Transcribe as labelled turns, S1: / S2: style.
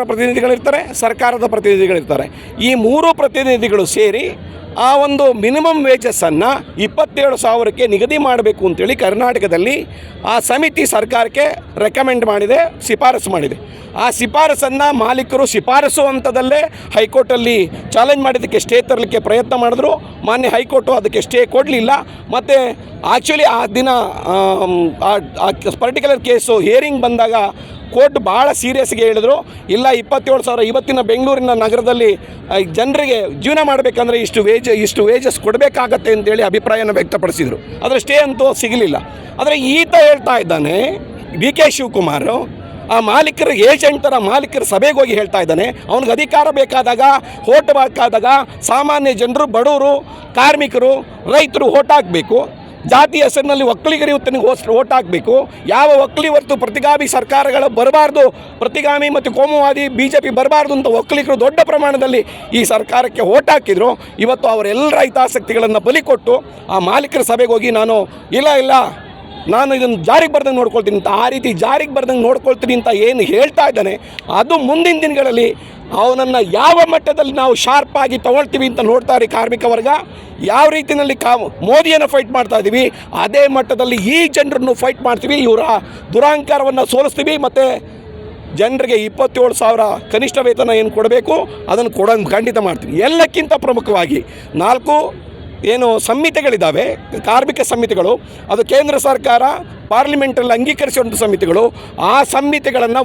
S1: ಕಾರ್ಮಿಕರ ಪ್ರತಿನಿಧಿಗಳಿರ್ತಾರೆ, ಸರ್ಕಾರದ ಪ್ರತಿನಿಧಿಗಳಿರ್ತಾರೆ. ಈ ಮೂರು ಪ್ರತಿನಿಧಿಗಳು ಸೇರಿ ಆ ಒಂದು ಮಿನಿಮಮ್ ವೇಜಸ್ಸನ್ನು ಇಪ್ಪತ್ತೇಳು ಸಾವಿರಕ್ಕೆ ನಿಗದಿ ಮಾಡಬೇಕು ಅಂತೇಳಿ ಕರ್ನಾಟಕದಲ್ಲಿ ಆ ಸಮಿತಿ ಸರ್ಕಾರಕ್ಕೆ ರೆಕಮೆಂಡ್ ಮಾಡಿದೆ, ಶಿಫಾರಸು ಮಾಡಿದೆ. ಆ ಶಿಫಾರಸನ್ನು ಮಾಲೀಕರು ಶಿಫಾರಸು ಹಂತದಲ್ಲೇ ಹೈಕೋರ್ಟಲ್ಲಿ ಚಾಲೆಂಜ್ ಮಾಡಿದ್ದಕ್ಕೆ ಸ್ಟೇ ತರಲಿಕ್ಕೆ ಪ್ರಯತ್ನ ಮಾಡಿದ್ರು. ಮಾನ್ಯ ಹೈಕೋರ್ಟು ಅದಕ್ಕೆ ಸ್ಟೇ ಕೊಡಲಿಲ್ಲ. ಮತ್ತು ಆ್ಯಕ್ಚುಲಿ ಆ ದಿನ ಪರ್ಟಿಕ್ಯುಲರ್ ಕೇಸು ಹಿಯರಿಂಗ್ ಬಂದಾಗ ಕೋರ್ಟ್ ಭಾಳ ಸೀರಿಯಸ್ಗೆ ಹೇಳಿದ್ರು. ಇಲ್ಲ, ಇಪ್ಪತ್ತೇಳು ಸಾವಿರ ಇವತ್ತಿನ ಬೆಂಗಳೂರಿನ ನಗರದಲ್ಲಿ ಜನರಿಗೆ ಜೀವನ ಮಾಡಬೇಕಂದ್ರೆ ಇಷ್ಟು ವೇಜ್ ಇಷ್ಟು ವೇಜಸ್ ಕೊಡಬೇಕಾಗತ್ತೆ ಅಂತೇಳಿ ಅಭಿಪ್ರಾಯನ ವ್ಯಕ್ತಪಡಿಸಿದರು. ಆದರೆ ಸ್ಟೇ ಅಂತೂ ಸಿಗಲಿಲ್ಲ. ಆದರೆ ಈತ ಹೇಳ್ತಾ ಇದ್ದಾನೆ ಬಿ ಕೆ ಶಿವಕುಮಾರ್, ಆ ಮಾಲೀಕರ ಏಜೆಂಟ್ ಥರ ಮಾಲೀಕರ ಸಭೆಗೆ ಹೋಗಿ ಹೇಳ್ತಾ ಇದ್ದಾನೆ. ಅವನಿಗೆ ಅಧಿಕಾರ ಬೇಕಾದಾಗ ಹೋಟ್ ಬೇಕಾದಾಗ ಸಾಮಾನ್ಯ ಜನರು, ಬಡವರು, ಕಾರ್ಮಿಕರು, ರೈತರು ಹೋಟ್ ಹಾಕಬೇಕು. ಜಾತಿ ಹೆಸರಿನಲ್ಲಿ ಒಕ್ಕಲಿಗರಿ ಉತ್ತನಿಗೆ ಹೋಸ್ ಓಟ್ ಹಾಕಬೇಕು. ಯಾವ ಒಕ್ಕಲಿ ಹೊರತು ಪ್ರತಿಗಾಮಿ ಸರ್ಕಾರಗಳು ಬರಬಾರ್ದು, ಪ್ರತಿಗಾಮಿ ಮತ್ತು ಕೋಮುವಾದಿ ಬಿ ಜೆ ಪಿ ಬರಬಾರ್ದು ಅಂತ ಒಕ್ಕಲಿಗರು ದೊಡ್ಡ ಪ್ರಮಾಣದಲ್ಲಿ ಈ ಸರ್ಕಾರಕ್ಕೆ ಓಟ್ ಹಾಕಿದ್ರು. ಇವತ್ತು ಅವರೆಲ್ಲರ ಹಿತಾಸಕ್ತಿಗಳನ್ನು ಬಲಿ ಕೊಟ್ಟು ಆ ಮಾಲೀಕರ ಸಭೆಗೆ ಹೋಗಿ ನಾನು, ಇಲ್ಲ ಇಲ್ಲ, ನಾನು ಇದನ್ನು ಜಾರಿಗೆ ಬರ್ದಂಗೆ ನೋಡ್ಕೊಳ್ತೀನಿ ಅಂತ, ಆ ರೀತಿ ಜಾರಿಗೆ ಬರ್ದಂಗೆ ನೋಡ್ಕೊಳ್ತೀನಿ ಅಂತ ಏನು ಹೇಳ್ತಾ ಇದ್ದಾನೆ. ಅದು ಮುಂದಿನ ದಿನಗಳಲ್ಲಿ ಅವನನ್ನು ಯಾವ ಮಟ್ಟದಲ್ಲಿ ನಾವು ಶಾರ್ಪ್ ಆಗಿ ತಗೊಳ್ತೀವಿ ಅಂತ ನೋಡ್ತಾರೆ ಕಾರ್ಮಿಕ ವರ್ಗ. ಯಾವ ರೀತಿಯಲ್ಲಿ ಕಾ, ಮೋದಿಯನ್ನು ಫೈಟ್ ಮಾಡ್ತಾ ಇದ್ದೀವಿ ಅದೇ ಮಟ್ಟದಲ್ಲಿ ಈ ಜನರನ್ನು ಫೈಟ್ ಮಾಡ್ತೀವಿ. ಇವರ ದುರಾಂಕಾರವನ್ನು ಸೋಲಿಸ್ತೀವಿ ಮತ್ತು ಜನರಿಗೆ ಇಪ್ಪತ್ತೇಳು ಸಾವಿರ ಕನಿಷ್ಠ ವೇತನ ಏನು ಕೊಡಬೇಕು, ಅದನ್ನು ಕೊಡೋ ಖಂಡಿತ ಮಾಡ್ತೀವಿ. ಎಲ್ಲಕ್ಕಿಂತ ಪ್ರಮುಖವಾಗಿ ನಾಲ್ಕು ಏನು ಸಂಹಿತೆಗಳಿದ್ದಾವೆ ಕಾರ್ಮಿಕ ಸಂಹಿತೆಗಳು ಅದು ಕೇಂದ್ರ ಸರ್ಕಾರ ಪಾರ್ಲಿಮೆಂಟಲ್ಲಿ ಅಂಗೀಕರಿಸುವಂಥ ಸಮಿತಿಗಳು ಆ ಸಂಹಿತೆಗಳನ್ನು